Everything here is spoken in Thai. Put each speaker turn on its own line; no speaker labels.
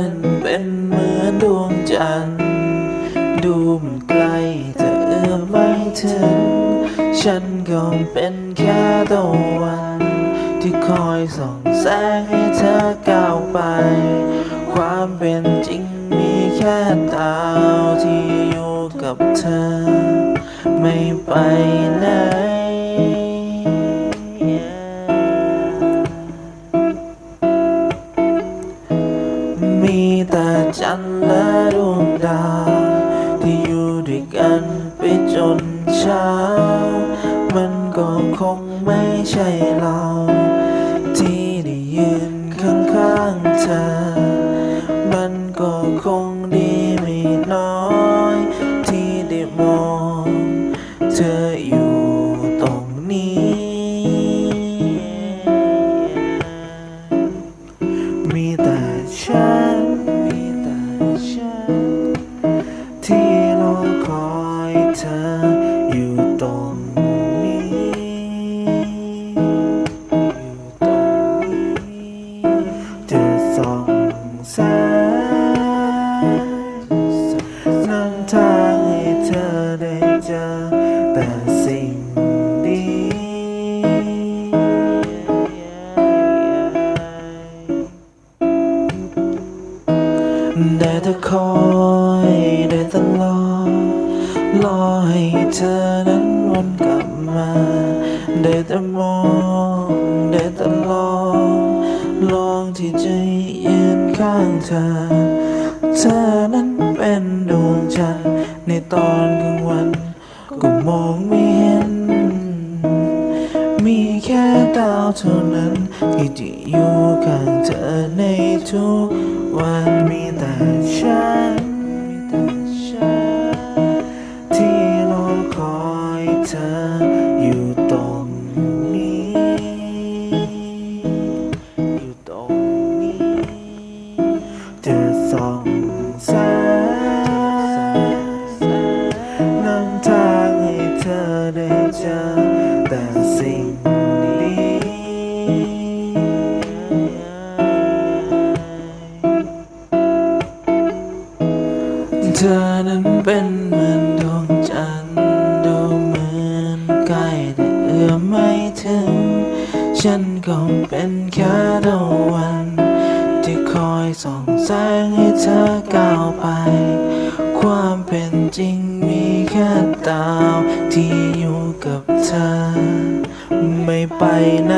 นั้นเป็นเหมือนดวงจันทร์ดูมันไกลแต่เอื้อมไม่ถึง ฉันก็เป็นแค่ตะวัน ที่คอยส่องแสงให้เธอก้าวไป ความเป็นจริงมีแค่ดาวที่อยู่กับเธอ ไม่ไปไหน ดวงดาวที่อยู่ด้วยกันไปจนเช้า มันก็คงไม่ใช่เรา ที่ได้ยืนข้างๆเธอ มันก็คงดีไม่น้อย ที่ได้มองเธออยู่ ที่รอคอยเธออยู่ตรงนี้ อยู่ตรงนี้จะส่องแสงนำทางให้เธอได้เจอแต่สิ่งดีได้แต่คอยได้แต่รอรอ ให้เธอนั้นวนกลับมาได้แต่มองได้แต่ลองลองที่จะยืนข้างเธอ เธอนั้นเป็นดวงจันทร์ในตอนกลางวัน ก็มองไม่เห็น มีแค่ดาวเท่านั้นที่จะอยู่ข้างเธอในทุกวันมีแต่ฉัน เธออยู่ตรงนี้ อยู่ตรงนี้จะส่องแสงนำทางให้เธอได้เจอแต่สิ่งดีเธอนั้นเป็นเหมือน ใกล้แต่เอื้อมไม่ถึง ฉันก็เป็นแค่ดวงวัน ที่คอยส่องแสงให้เธอก้าวไป ความเป็นจริงมีแค่ดาวที่อยู่กับเธอ ไม่ไปไหน